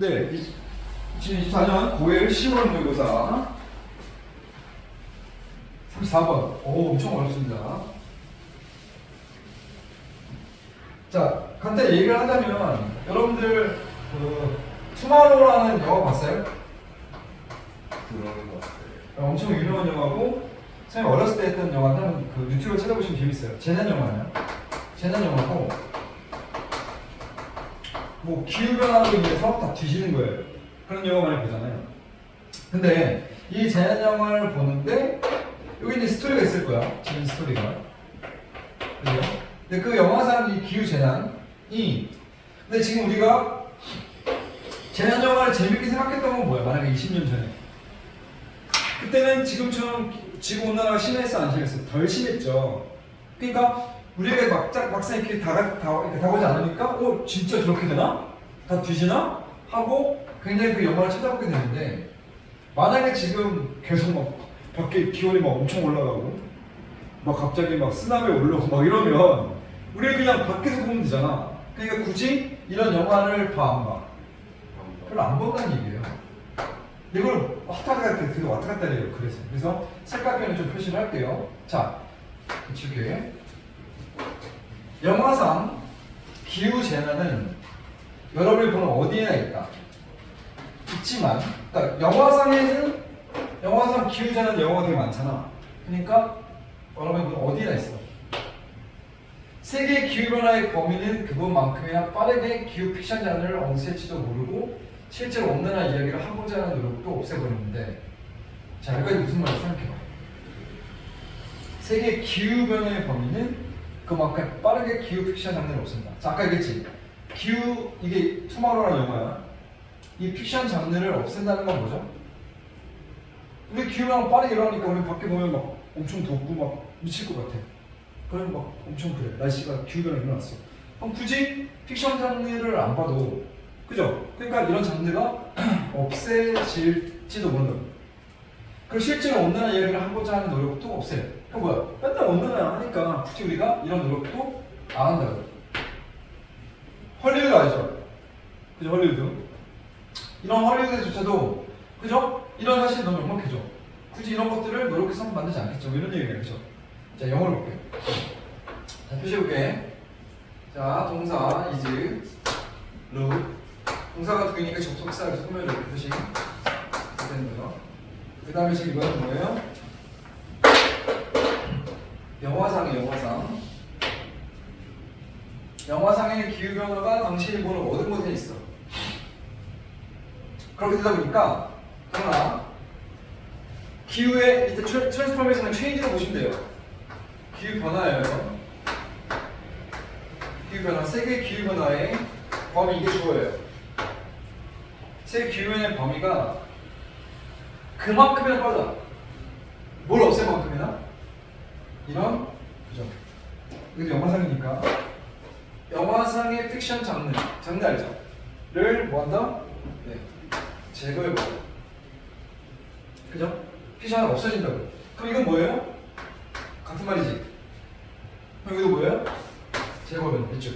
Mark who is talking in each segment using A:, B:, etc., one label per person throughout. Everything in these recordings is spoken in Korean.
A: 네, 2024년 고일 10월 모의고사 34번. 오, 엄청 어렵습니다. 자, 간단히 얘기를 하자면 여러분들 그 투마로우라는 영화 봤어요?
B: 것 같아요.
A: 엄청 유명한 영화고 선생님 어렸을 때 했던 영화는 그 유튜브에 찾아보시면 재밌어요. 재난 영화예요. 재난 영화고 뭐 기후 변화로 인해서 다 뒤지는 거예요. 그런 영화 많이 보잖아요. 근데 이 재난 영화를 보는데 여기 이제 스토리가 있을 거야. 재밌는 스토리가. 그죠? 근데 그 영화상 이 기후 재난이 근데 지금 우리가 재난 영화를 재밌게 생각했던 건 뭐야? 만약에 20년 전에 그때는 지금처럼 지구 온난화가 심했어 안 심했어? 덜 심했죠. 그러니까 우리가 막상 막상 이렇게 다가 다, 이렇게 다가오지 않으니까 어 진짜 저렇게 되나? 다 뒤지나? 하고 굉장히 그 영화를 찾아보게 되는데 만약에 지금 계속 막 밖에 기온이 막 엄청 올라가고 막 갑자기 막 쓰나미 올라오고 막 이러면 우리가 그냥 밖에서 보면 되잖아. 그러니까 굳이 이런 영화를 봐 안 봐? 별로 안 본다는 얘기예요. 이걸 왔다 갔다 되게 왔다 갔다 해요. 그래서 그래서 색깔별로 좀 표시를 할게요. 자, 이렇게 영화상 기후 재난은 여러분이 보는 어디에나 있다. 있지만, 그러니까 영화상에는 영화상 기후 재난 영화가 되게 많잖아. 그러니까 여러분이 보는 어디에나 있어. 세계 기후 변화의 범위는 그것만큼이나 빠르게 기후 픽션 장르를 엄세할지도 모르고 실제로 온난화 이야기를 하고자 하는 노력도 없애버리는데 자 여기까지 무슨 말인지 생각해봐 세계 기후 변화의 범위는 그만큼 빠르게 기후 픽션 장르를 없앤다 자 아까 얘기했지 기후 이게 투마로라는 영화야 이 픽션 장르를 없앤다는 건 뭐죠? 우리 기후 변화가 빠르게 일어나니까 우리 밖에 보면 막 엄청 덥고 막 미칠 것 같아 그럼 막 엄청 그래 날씨가 기후 변화 일어났어 그럼 굳이 픽션 장르를 안 봐도 그죠? 그러니까 이런 장르가 없애질지도 모른다. 그리고 실제로 온난화 이야기를 하고자 하는 노력도 없애요. 그 뭐야? 맨날 온난화 하니까 굳이 우리가 이런 노력도 안 한다고. 헐리우드 알죠? 그죠? 헐리우드. 이런 헐리우드조차도 그죠? 이런 사실이 너무 역력해져. 굳이 이런 것들을 노력해서 만들지 않겠죠. 뭐 이런 얘기예요. 그죠? 자, 영어로 볼게요. 자, 표시해볼게. 자, 동사, is, look. 동사가 두 개니까 접속사 그래서 꾸며줘 이렇게 표시 되는 거죠. 그 다음에 지금 이거는 뭐예요? 영화상이에요, 영화상. 영화상의 기후변화가 당신이 보는 모든 곳에 있어. 그렇게 되다 보니까 하나 기후의 이때 트랜스포메이션은 체인지로 보시면 돼요. 기후 변화예요. 기후 변화, 세계 기후 변화의 범위 이게 주어예요. 세계 기후 변화의 범위가 그만큼이나 빠르다. 뭘 없앨 만큼이나? 이런 그죠? 이것도 영화상이니까 영화상의 픽션 장르 장르 알죠? 를 뭐한다? 네 제거해버려. 그죠? 픽션은 없어진다고. 그럼 이건 뭐예요? 같은 말이지. 그럼 이거 뭐예요? 제거하면 됐죠?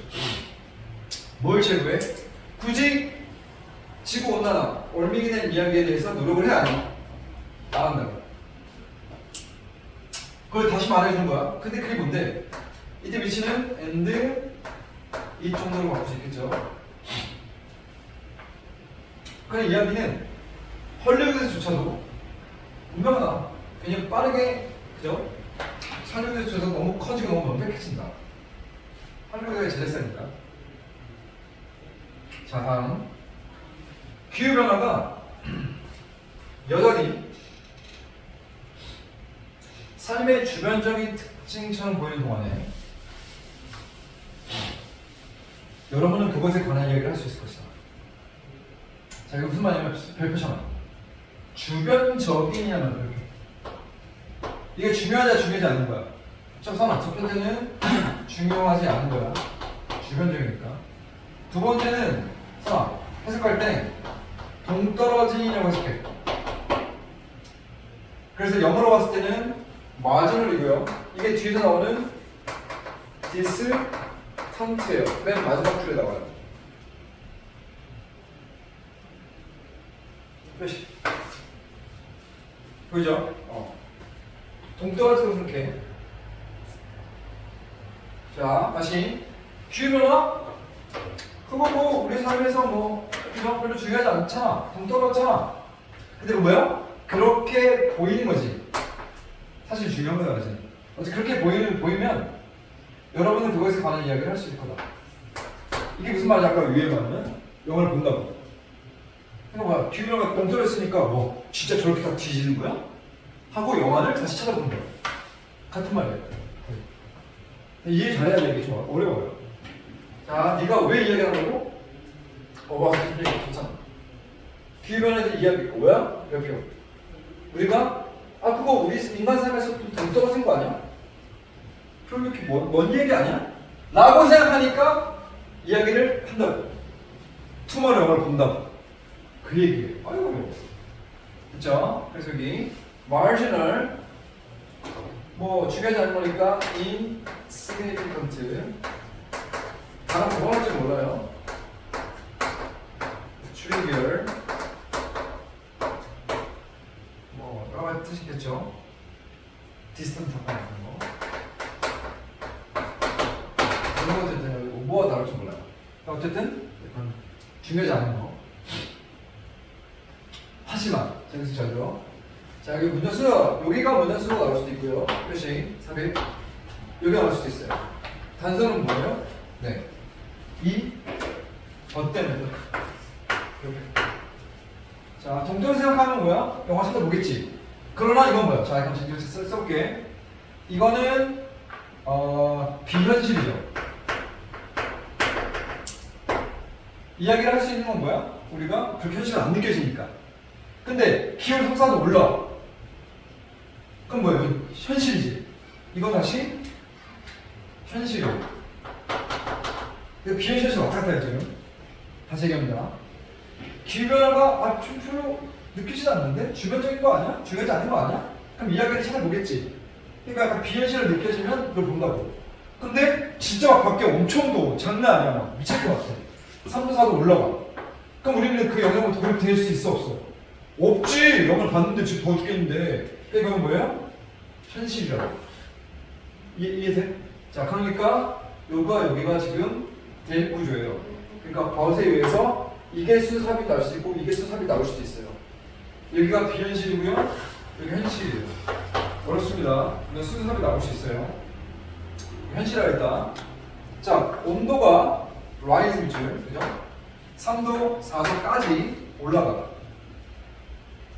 A: 뭘 제거해? 굳이 지구 온난화, 월밍이 된 이야기에 대해서 노력을 해야? 안 한다고. 그걸 다시 말해주는 거야. 근데 그게 뭔데? 이때 위치는 and 이 정도로 바꿀 수 있겠죠. 그냥 이야기는 헐리우드에서조차도 분명하다. 왜냐면 빠르게 그죠? 할리우드에서조차도 너무 커지고 너무 명백해진다. 할리우드가 제일 세니까. 자 다음 기후 변화가 여전히 삶의 주변적인 특징처럼 보이는 동안에 여러분은 그것에 관한 이야기를 할 수 있을 것이다. 자 이거 무슨 말이냐면 별표잖아. 주변적이냐면 별표. 이게 중요하냐 중요하지 않는 거야. 첫 선아 첫 번째는 중요하지 않은 거야. 주변적이니까. 두 번째는 선아 해석할 때 동떨어진이라고 해석해. 그래서 영어로 봤을 때는 마지노이고요. 이게 뒤에서 나오는 디스턴트예요. 맨 마지막 줄에 나와요. 표시. 보이죠? 어. 동떨어져서 그렇게. 자, 다시. 기후변화? 그거 뭐, 우리 삶에서 뭐, 그죠? 별로 중요하지 않잖아. 동떨어졌잖아. 근데 뭐야? 그렇게 보이는 거지. 사실 중요한 건 알지. 어째 그렇게 보이는, 보이면 여러분은 그것에 관한 이야기를 할 수 있을 거다. 이게 무슨 말이야? 아까 위에 말은 영화를 본다고. 그러니까? 기후변화가 동떨어졌으니까 뭐, 진짜 저렇게 다 뒤지는 거야? 하고 영화를 다시 찾아본 거야. 같은 말이야. 이해 잘해야 돼, 이게 좋아. 어려워요. 자, 네가 왜 이야기하냐고? 어, 와, 이게 괜찮아. 기후변화에 이야기, 뭐야? 별표. 우리가, 아, 그거 우리 인간 삶에서 좀 동떨어진 거 아니야? 그럼 이렇게 먼, 먼 얘기 아니야? 라고 생각하니까 이야기를 한다고. 투머로 영화를 본다고. 그 얘기예요. 아이고, 그쵸? 그래서 여기, marginal, 뭐, 중요하지 거니까, insignificant. 단어 뭐 할지 몰라요. 트리비 얼. 뭐, 여러 가지 뜻이 있겠죠. 디스턴트 같은 거. 이런 것들 때문에 뭐가 다를지 몰라요. 어쨌든, 약간 중요하지 않은 거. 하지만, 자, 여기서 자죠. 자, 여기 문전수, 여기가 문전수로 나올 수도 있고요. 표시, 삽입. 여기 나올 수도 있어요. 단서는 뭐예요? 네. 이, 어 때문에. 이렇게. 자, 동전 생각하면 뭐야? 영화 찾아보겠지. 그러나 이건 뭐야? 자, 그럼 이렇게 써, 써볼게. 이거는, 어, 비현실이죠. 이야기를 할 수 있는 건 뭐야? 우리가 현실을 안 느껴지니까. 근데 기울 성사도 올라와. 그럼? 이건 현실이지. 이건 다시. 이거 비현실에서 왔다 갔다 했죠. 다시 얘기합니다. 기후변화가 아, 좀 별로 느끼지도 않는데? 주변적인 거 아니야? 중요하지 않은 거 아니야? 그럼 이야기를 찾아보겠지. 그러니까 약간 비현실을 느껴지면 그걸 본다고. 근데 진짜 막 밖에 엄청 더워. 장난 아니야. 막 미칠 것 같아. 3도 4도 올라가. 그럼 우리는 그 영향을 도입될 수 있어 없어? 없지. 영화를 봤는데 지금 더워 죽겠는데. 그러니까 이건 뭐예요? 현실이라고. 이해, 이해돼? 자, 그러니까 요가 여기가 지금 대입 구조예요. 그러니까 벗에 의해서 이게 수삽이 나올 수 있고 이게 수삽이 나올 수도 있어요. 여기가 비현실이고요. 여기 현실이에요. 어렵습니다. 근데 수삽이 나올 수 있어요. 현실화 일단. 자, 온도가 rise 밑줄, 그죠? 3도, 4도까지 올라가.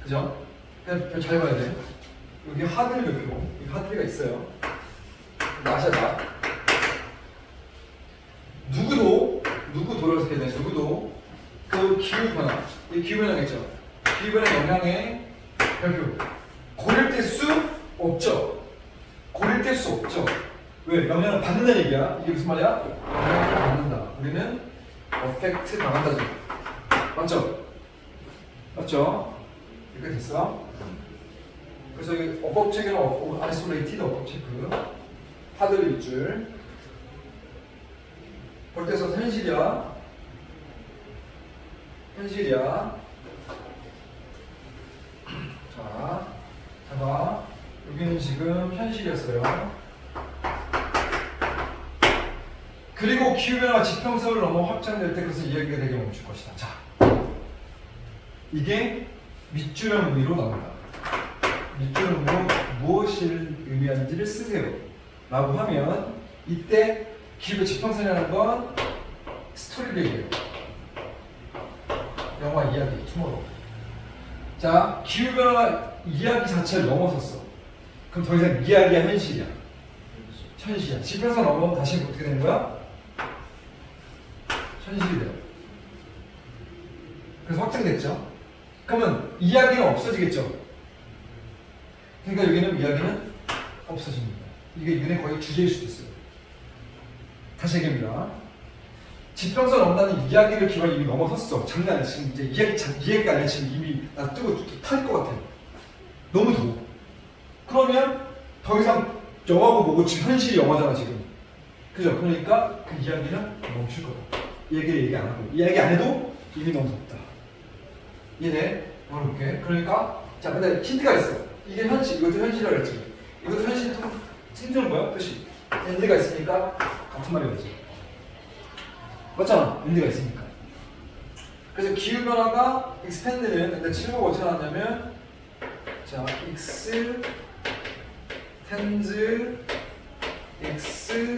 A: 그죠? 그냥 별잘 봐야 돼. 여기 하늘 몇표 여기 하늘이가 있어요. 마셔다. 누구도 누구 돌아서 해야 돼. 누구도 그 기후 변화, 이 기후 변화겠죠. 변화 영향에 별표 고릴될 수 없죠. 고릴될 수 없죠. 왜? 영향을 받는다는 얘기야. 이게 무슨 말이야? 영향을 받는다. 우리는 어펙트 당한다지. 맞죠? 맞죠? 이렇게 됐어? 그래서 이 어법 체계는 아이솔레이티드 어법 체크 하드를 밑줄 볼 때서 현실이야 현실이야 자 봐봐 여기는 지금 현실이었어요 그리고 기후변화 지평선을 넘어 확장될 때 그래서 이야기가 되게 멈출 것이다 자 이게 밑줄의 의미로 나온다 밑줄은 뭐, 무엇을 의미하는지를 쓰세요. 라고 하면 이때 기브 지평선이라는 건 스토리를 얘기해요. 영화 이야기, 투모로우. 자, 기후변화 이야기 자체를 넘어섰어. 그럼 더 이상 이야기야, 현실이야. 현실이야. 지평선 넘어가면 다시 어떻게 되는 거야? 현실이 돼요. 그래서 확정됐죠? 그러면 이야기는 없어지겠죠? 그러니까 여기는 이야기는 없어집니다. 이게 윤의 거의 주제일 수도 있어요. 다시 얘기합니다. 지평선 넘나는 이야기를 기반 이미 넘어섰어. 장난 아니야. 지금 이제 이야기 자, 이야기가 아니라 지금 이미 나 뜨고 탈 것 같아. 너무 더워. 그러면 더 이상 영화고 뭐고 지금 현실이 영화잖아 지금. 그죠? 그러니까 그 이야기는 멈출 거다. 이 얘기를 얘기 안 하고 이야기 안 해도 이미 너무 덥다. 이해돼? 열어볼게. 그러니까 자 근데 힌트가 있어. 이게 현실, 이것도 현실이라 그랬지. 이것도 현실 또 힌트는 뭐야? 뜻이 엔드가 있으니까 같은 말이겠지. 맞잖아. 엔드가 있으니까. 그래서 기후 변화가 expand는 근데 7복 어떻게 나왔냐면 자 x 텐즈 x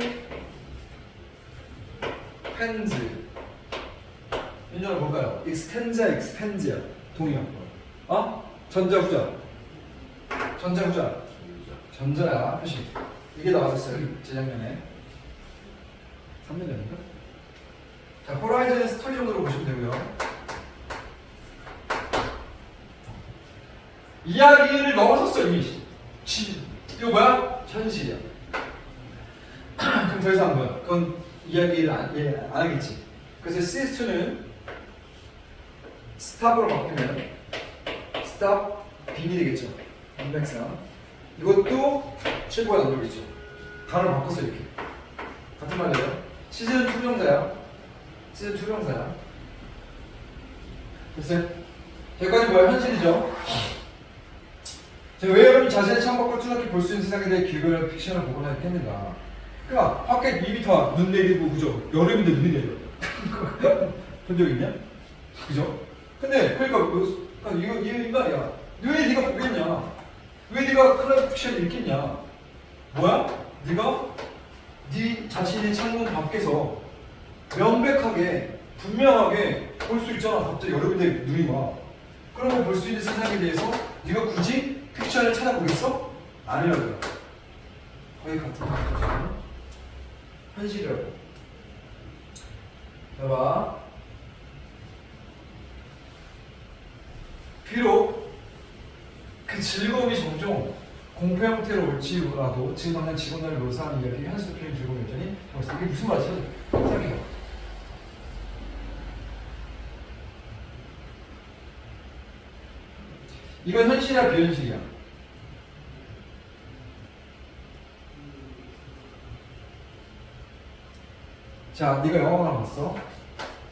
A: 펜즈 인정을 볼까요? extend야 expands야 동의어 어? 전자 후자 전자 후자 전자야 표시 이게 나왔었어요 재작년에 3년 전인가? 자 호라이즌 스토리 정도로 보시면 되고요. 이야기를 넘어섰어 이미. 지, 이거 뭐야? 현실이야. 그럼 더 이상 뭐야? 그건 이야기를 안, 예, 안 하겠지. 그래서 CS2는 스탑으로 바뀌면 스탑 빈이 되겠죠. 인백상. 이것도 최고가 나오겠죠. 단어를 바꿨어 이렇게. 같은 말이에요. 시즌 2 명사야 시즌 2 명사야 됐어요? 여기까지 뭐야? 현실이죠 자, 왜 여러분 자신의 창밖을 투닥히 볼 수 있는 세상에 대해 기획을 픽션을 보거나 했겠는가? 그러니까 밖에 2m 눈 내리고 그죠? 여름인데 눈이 내려. 본적 있냐? 그죠? 근데 그러니까, 그- 그러니까 이거 이 말이야. 왜 네가 보겠냐? 왜 네가 클럽 픽션을 읽겠냐? 뭐야? 네가 네 자신의 창문 밖에서 명백하게 분명하게 볼 수 있잖아. 갑자기 여름인데 눈이 와. 거볼수 있는 세상에 대해서 네가 굳이 픽션을 찾아보겠어? 아니라고요. 거의 같은 거죠. 현실이라고. 봐봐. 비록 그 즐거움이 종종 공포 형태로 올지라도 지금 당장 직원들을 묘사하는 이야기 현실 표현 즐거움이었더니 벌써 이게 무슨 말이지? 생각해봐. 이건 현실이야 비현실이야? 자, 네가 영화를 봤어?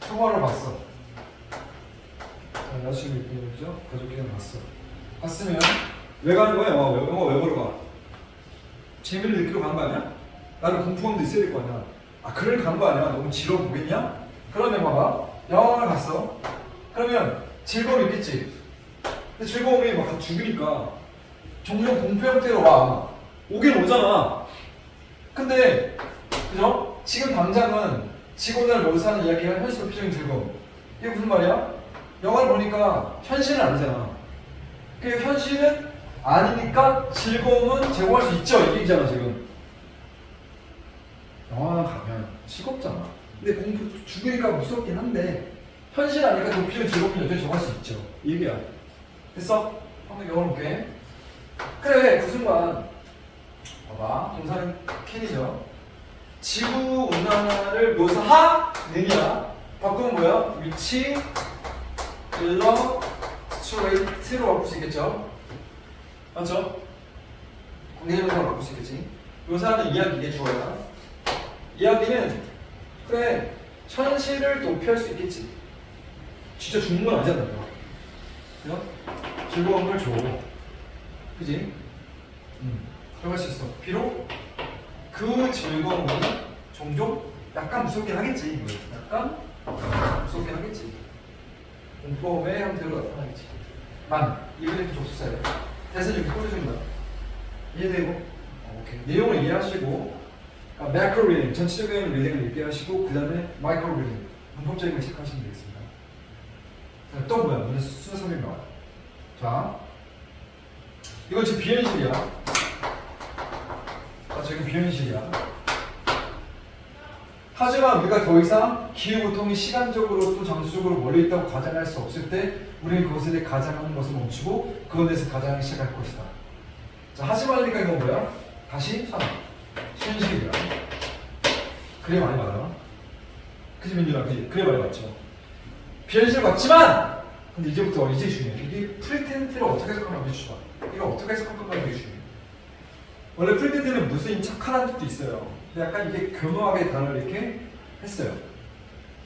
A: 영화를 봤어. 자, 여자친구 있죠? 가족끼리 봤어. 봤으면 왜 가는 거야? 영화 왜, 영화 왜 보러 가? 재미를 느끼러 가는 거 아니야? 나는 공포감도 있어야 될 거 아니야? 아, 그럴 가는 거 아니야? 너무 지러워 보겠냐? 그러면 봐봐. 영화를 봤어. 그러면 즐거움이 있겠지? 근데 즐거움이 막 죽으니까 종종 공포 형태로 와. 오긴 오잖아. 근데 그죠? 지금 당장은 직원을 묘사하는 이야기가 현실로 표정이 즐거움. 이게 무슨 말이야? 영화를 보니까 현실은 아니잖아. 그 현실은 아니니까 즐거움은 제공할 수 있죠. 이 얘기잖아 지금. 영화 가면 즐겁잖아. 근데 공포 죽으니까 무섭긴 한데 현실 아니까 도피를 즐겁게 여전히 정할 수 있죠. 이 얘기야. 됐어? 한번 열어볼게. 그래, 그 순간. 봐봐. 동사는 캔이죠. 지구 온난화를 묘사하느냐? 바꾸면 뭐야? 위치, 일러, 스트레이트로 바꿀 수 있겠죠? 맞죠? 공개명사로 바꿀 수 있겠지? 묘사하는 이야기의 주어야. 이야기는 그래 현실을 도피할 수 있겠지. 진짜 죽는 건 아니잖아. 그죠? 즐거움을 줘. 그지? 음, 들어갈 수 있어. 비록 그 즐거움은 종종 약간 무섭긴 하겠지. 약간 무섭긴 하겠지. 공포의 형태로 나타나겠지. 만, 이분의 접수사예요. 대신 이렇게 꽂아줍니다. 이해되고? 어, 오케이. 내용을 이해하시고, 아, 매크로 리딩, 전체적인 리딩을 읽게 하시고, 그 다음에 마이크로 리딩, 문법적인 걸 체크하시면 되겠습니다. 자, 또 뭐야? 오늘 순서 설명 나와요. 자, 이건 지금 비현실이야. 아, 지금 비현실이야. 하지만 우리가 더 이상 기후고통이 시간적으로 또 장소적으로 멀리 있다고 가정할 수 없을 때 우리는 그것에 대해 가정하는 것을 멈추고 그것에 대해서 가정하기 시작할 것이다. 자, 하지만이니까 이건 뭐야? 다시 참 현실이야. 그래 많이 받아. 그지 민준아, 그지? 그래 많이 받죠. 비현실 같지만 근데 이제부터 이제 중요해. 이게 프리텐트를 어떻게 해석하는 게 중요해. 이거 어떻게 건가 되게 중요해. 원래 프리텐트는 무슨 척하다는 뜻도 있어요. 근데 약간 이게 교묘하게 단어를 이렇게 했어요.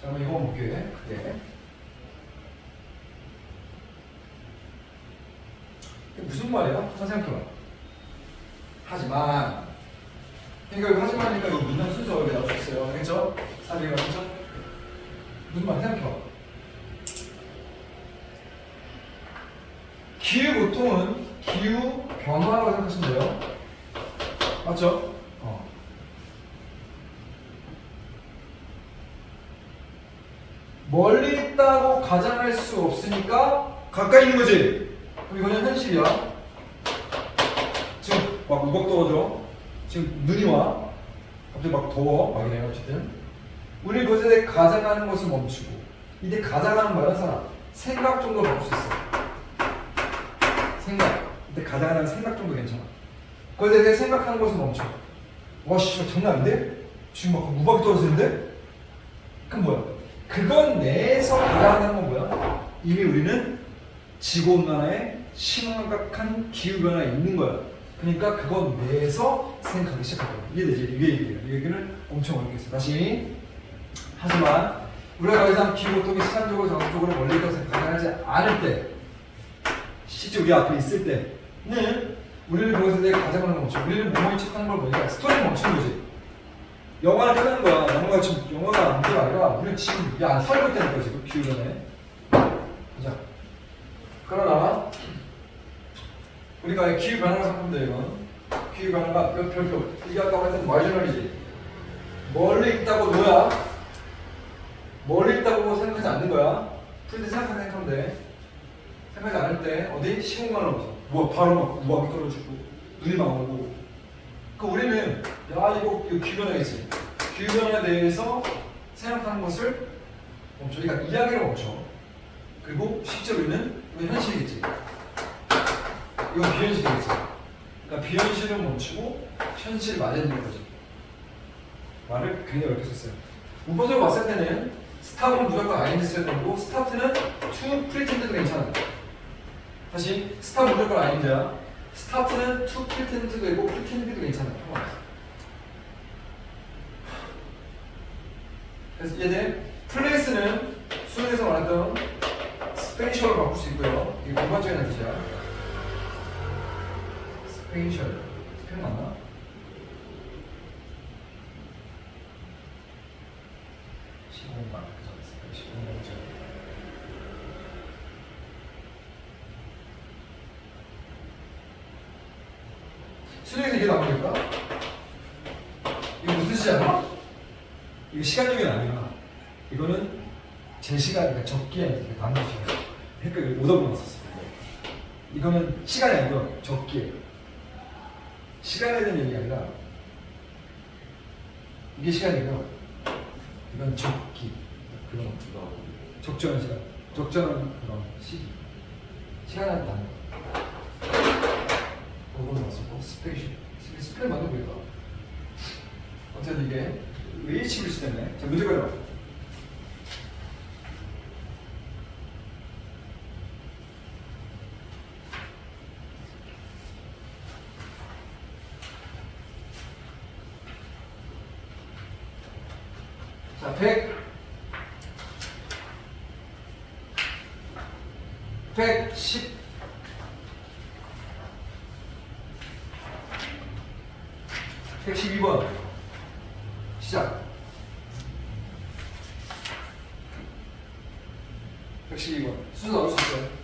A: 자, 그럼 이거 볼게. 그때. 이게 무슨? 한번 생각해봐. 하지만 그러니까 이거 하지만이니까 이거 문장 순서 여기 나올 수 있어요. 알겠죠? 사비가 그죠? 무슨 말 생각해봐. 기후 보통은 기후 변화라고 생각하시면 돼요. 맞죠? 어. 멀리 있다고 가정할 수 없으니까 가까이 있는 거지. 그럼 이거는 현실이야. 지금 막 우박 떨어져. 지금 눈이 와. 갑자기 막 더워. 막 이래요. 어쨌든. 우리 그것에 대해 가정하는 것을 멈추고. 이때 가정하는 말은 사람. 생각 정도 바꿀 수 있어. 생각. 이때 가정하는 생각 정도 괜찮아. 그것에 대해 생각하는 것을 멈춰. 와, 씨, 장난 아닌데? 지금 막 우박이 떨어지는데? 그럼 뭐야? 그건 내에서 가라앉는 건 뭐야? 이미 우리는 지구온난화에 심각한 기후변화가 있는 거야. 그러니까 그건 내에서 생각하기 시작할 거야. 이해되지? 이게 얘기야. 이 얘기는 엄청 어렵겠어. 다시. 하지만 우리가 더 이상 기후 고통이 시간적으로 정적으로 멀리 있다고 생각하지 않을 때 실제 우리 앞에 있을 때는 우리는 그것에 대해 가정을 멈춰. 우리는 몸을 척하는 걸 보니까 스토리를 멈추는 거지. 영화를 끝나는 거야. 영화가 지금 영화가 안 돼가 아니라 우리는 지금 야 살고 있다는 거야 지금 기후변에. 자, 그러나 우리가 기후 생각하면 돼 이건. 기후 변화가 몇 별표 이게 아까 말했던 마지널이지. 멀리 있다고 뭐야? 멀리 있다고 생각하지 않는 거야. 풀때 생각하는 생각하면 돼. 생각하지 않을 때 어디? 시공간을 넘어서. 뭐 바로 막 우박이 떨어지고 눈이 막 오고. 그 우리는 야 이거 이거 기변화겠지. 기변화에 대해서 생각하는 것을 멈춰 그러니까 이야기를 멈춰 그리고 실제로 우리는 이건 현실이겠지. 이건 비현실이겠지. 그러니까 비현실을 멈추고 현실 맞아있는 거지. 말을 굉장히 어렵게 썼어요. 문법적으로 봤을 때는 스탑은 무조건 되고 스타트는 to 프리텐드도 괜찮아 다시 스탑 무조건 아닌자 스타트는 투 프리텐드도 되고 프리텐드도 괜찮아요. 그래서 얘는 플레이스는 수능에서 말했던 스페이셜로 바꿀 수 있고요. 이게 공간적인 뜻이야. 스페이셜. 스페인 맞나? 시공간 그죠? 스페이셜 그죠? 수능에서 이게 나오니까 이거 무슨 시야? 이거 시간적인 아니야. 이거는 제 시간, 적기에 이제 남는 시간. 그러니까 오답을 맞었어. 이거는 시간이 아니고 적기에. 시간에 대한 얘기가 아니라 이게 시간이고 이건 적기. 그런 거. 적절한 시간. 적절한 그런 시기. 시간은 다른 거. 그걸 맞았고 스페이셜. 스페인 맞는 거니까. 어쨌든 이게 의치를 때문에 자 문제 걸려. 자, 100 110 112번 시작. 112번. 순서 나올 수 있어요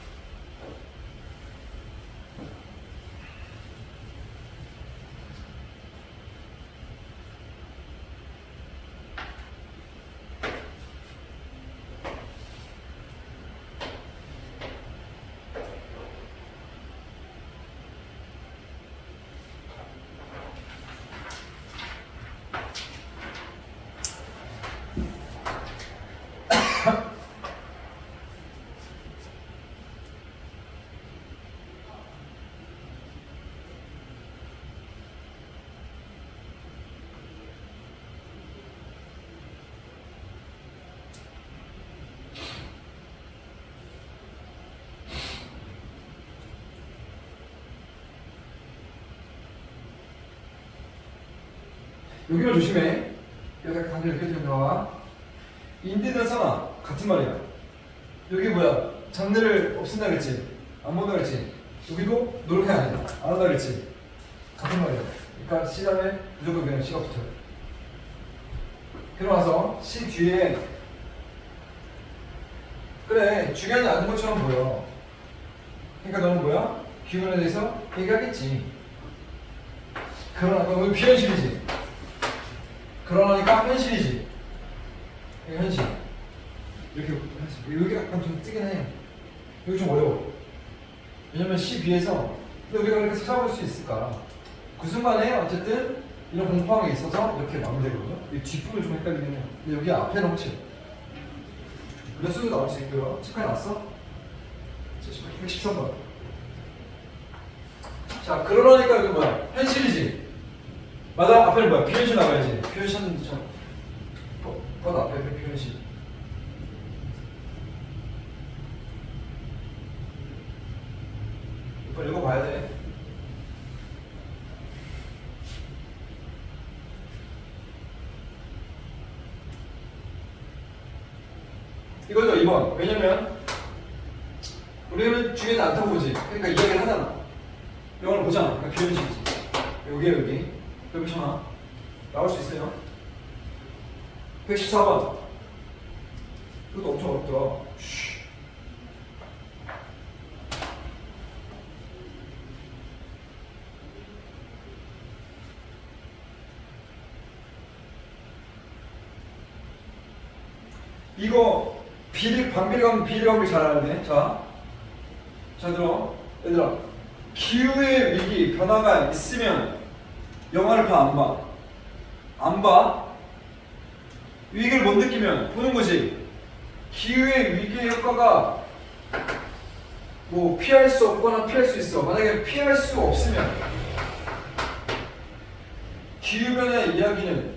A: 여기를 조심해 여기가 가늘 이렇게 들어가 인디는 써나 같은 말이야 여기 뭐야 장르를 없앤다 그랬지 안 본다 그랬지 여기도 노력해야 아니다. 안 한다 그랬지? 같은 말이야. 그러니까 다음에 무조건 그냥 C가 붙어요. 그러고 나서 C 뒤에 그래 중요하지 않은 것처럼 보여. 그러니까 너는 뭐야? 기운에 대해서 얘기하겠지. 그러나 그건 비현실이지. 그러니까 현실이지. 이게 현실. 이렇게 현실. 여기가 약간 좀 뜨긴 해. 여기 좀 어려워. 왜냐면 C, B에서 근데 우리가 이렇게 찾아볼 수 있을까? 그 순간에 어쨌든 이런 공포함이 있어서 이렇게 마무리되거든요. 이 뒷부분이 좀 헷갈리긴 해요. 근데 여기 앞에는 혹시 몇 수도 나올 수 있고요. 체크해놨어? 113번. 자, 그러니까 이거 뭐야? 현실이지. 맞아? 앞에는 뭐야? 비현실 나가야지. 버- 버드 앞에 그 비현실. 이거 읽어봐야 돼. 이거죠 2번. 왜냐면 우리는 중요하지 않다고 보지. 그러니까 이야기를 하잖아. 영화를 보잖아. 그러니까 비현실이지. 여기 여기. 여기잖아. 나올 수 있어요. 114번. 이것도 엄청 어렵더라. 쉬. 이거 비리 반비례관 비례관계 잘 알네. 자, 자 들어, 얘들아. 기후의 위기 변화가 있으면 영화를 봐 안 봐? 안 봐? 위기를 못 느끼면 보는 거지. 기후의 위기의 효과가 뭐 피할 수 없거나 피할 수 있어. 만약에 피할 수 없으면 기후 변화의 이야기는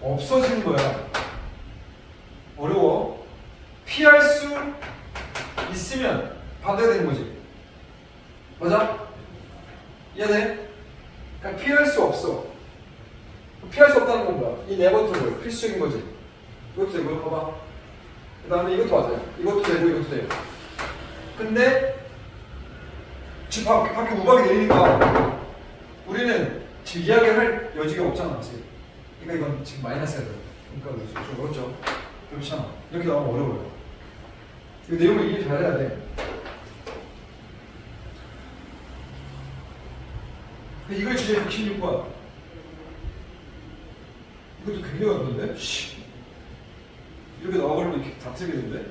A: 없어지는 거야. 어려워. 피할 수 있으면 반대가 되는 거지. 맞아? 이해돼? 그러니까 피할 수 없어. 피할 수 없다는 건 뭐야? 이 네 번째로 필수적인 거지. 이것도 되고, 봐봐. 그 다음에 이것도 맞아요. 이것도 되고, 이것도 돼요. 근데, 지금 밖에, 우박이 내리니까, 우리는 지금 이야기할 여지가 없잖아, 지금. 그러니까 이건 지금 마이너스가 돼. 그러니까 좀 어렵죠. 그렇잖아. 이렇게 나오면 어려워요. 이 내용을 이해 잘해야 돼. 이걸 주제 116번. 이것도 굉장히? 씨. 이렇게 나와버리면 다 틀리겠는데?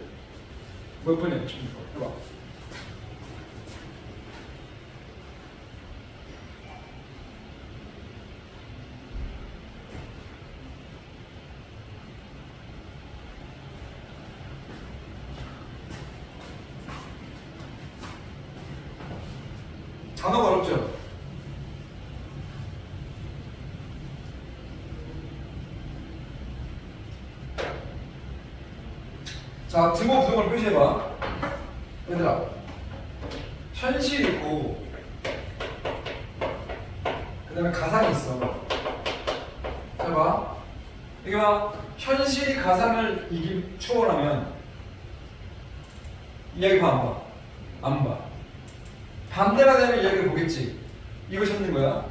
A: 몇 번이야, 116번. 해봐. 단어가 어렵죠? 자, 등호 부등을 표시해봐. 얘들아, 현실이 있고, 그 다음에 가상이 있어. 자, 봐. 이게 봐. 현실이 가상을 이기, 추월하면, 이야기 봐, 안 봐? 안 봐. 반대가 되면 이야기를 보겠지. 이거 찾는 거야.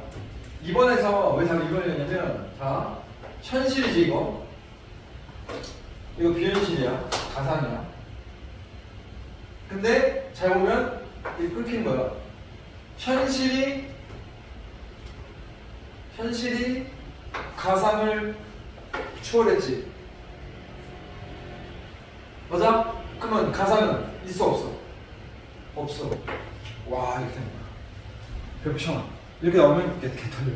A: 이번에서 왜 자꾸 이걸 했냐면, 자, 현실이지, 이거. 이거 비현실이야. 가상이야. 근데 잘 보면 이 끊긴 거야. 현실이 현실이 가상을 추월했지. 맞아? 그러면 가상은 있어 없어? 없어. 와 이렇게 되는 거야. 배고프잖아. 이렇게 나오면 개, 개 털려.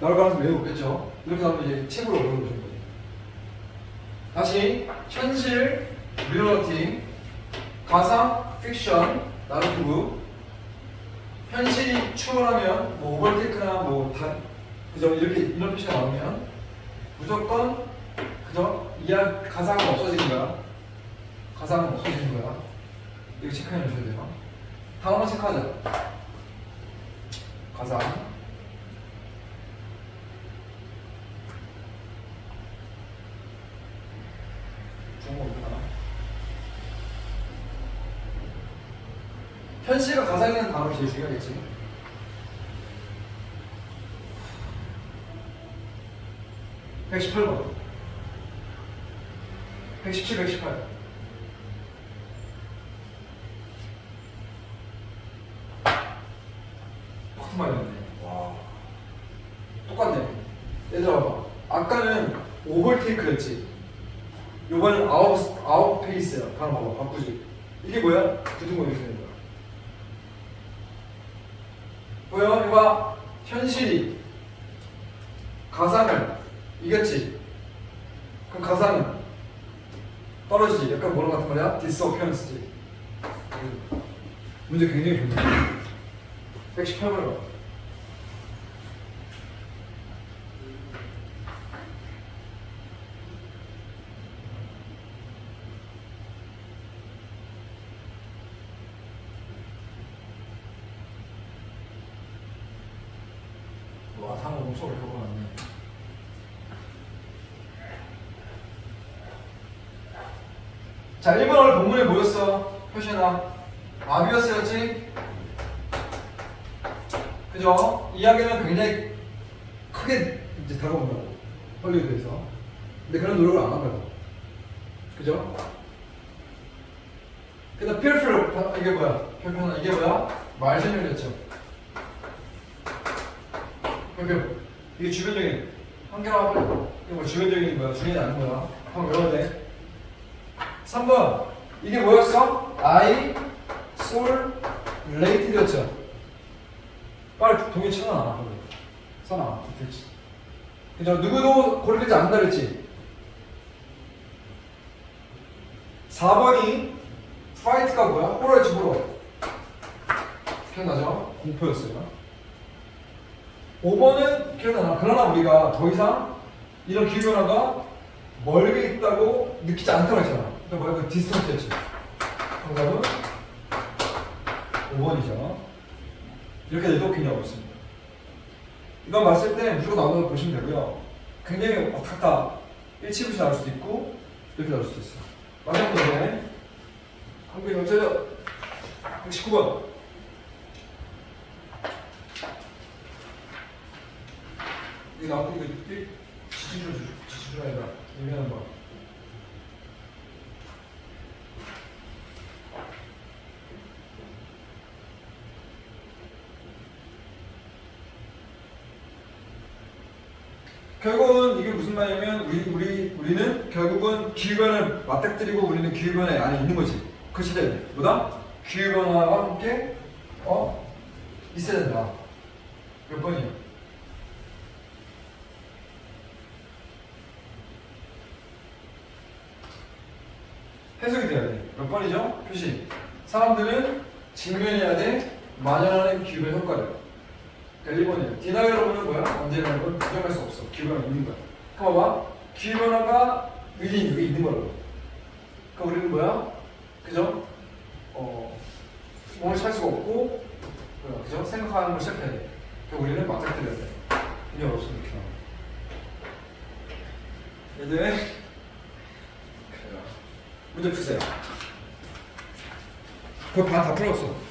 A: 나올 가능성 매우 높겠죠. 이렇게 나오면 이제 책으로 얻어보는 거지. 다시 현실, 리얼리티, 가상, 픽션, 나르티브 현실이 추월하면 뭐 오버테이크나 뭐다 그죠? 이렇게 이런 표시가 나오면 무조건 그죠? 이야 가상은 없어지는 거야. 가상은 없어지는 거야. 이거 체크해 주셔야 돼요. 다음 번 체크하자 가상 중국어 하나 현실과 가상이라는 단어가 제일 중요하겠지. (118번) 117, 118확 많이 났네. 와. 똑같네. 얘들아 봐봐. 아까는 오버테이크였지. 요번엔 아웃, 아웃 페이스야. 바로 봐봐. 바꾸지. 이게 뭐야? 거 이렇게 되는 거야 보여? 이거 봐 현실이 가상을 이겼지 그럼 가상은 떨어지지 약간 뭐랑 같은 말이야? 디스어피언스지 문제 굉장히 좋네 118번을 봐 와, 상어 엄청 어려워놨네. 자, 1번 오늘 본문에 뭐였어? 표시나 아비어스였지? 그죠? 이야기는 굉장히 크게 이제 다가온다고. 헐리우드에서. 근데 그런 노력을 안 한다고. 그죠? 그 다음 필플, 이게 뭐야? 필플, 이게 뭐야? 말씀이었죠. 그러니까 이게 주변적인 한결합 이게 뭐 주변적인 거야 중요하지 않은 거야. 한번 외워야 돼. 3번. 이게 뭐였어? I soul related였죠. 빨리 동의 쳐놔. 써놔. 됐지. 그죠? 누구도 고르지 않는다 그랬지? 4번이 fight가 뭐야? 호러였지 호러 기억나죠? 공포였어요. 5번은 기억나나? 그러나 우리가 더 이상 이런 기후변화가 멀게 있다고 느끼지 않다고 했잖아. 그러니까 뭐야? 그 디스턴트였지. 정답은 5번이죠. 이렇게 돼도 굉장히 어렵습니다. 이건 봤을 때 무조건 걸 보시면 되고요. 굉장히 왔다 갔다 일치부시 나올 수도 있고 이렇게 나올 수도 있어요. 마지막 문제. 한국인 어쩌죠? 119번. 이거 나오고 이거 일- 지지줄 주 지지줄 아니라 유명한 거. 결국은 이게 무슨 말이냐면 우리 우리 우리는 결국은 기후변을 맞닥뜨리고 우리는 기후변의 안에 있는 거지. 그 시대 뭐다? 기후변화와 함께 어 있어야 된다. 몇 번이야? 해석이 돼야 돼. 몇 번이죠? 표시. 사람들은 직면해야 돼. 만연하는 기후변 효과를. 그러니까 1번이에요. 디나 여러분은 뭐야? 언제라는 걸 부정할 수 없어. 기후변화가 있는 거야. 그럼 봐봐. 기후변화가 위인 여기 있는 거라고. 그럼 우리는 뭐야? 그죠? 어, 몸을 찰 수가 없고, 그죠? 생각하는 걸 시작해야 돼. 그럼 우리는 맞닥뜨려야 돼. 굉장히 어렵습니다. 얘들. 문제 푸세요. 그거 반다 풀었어.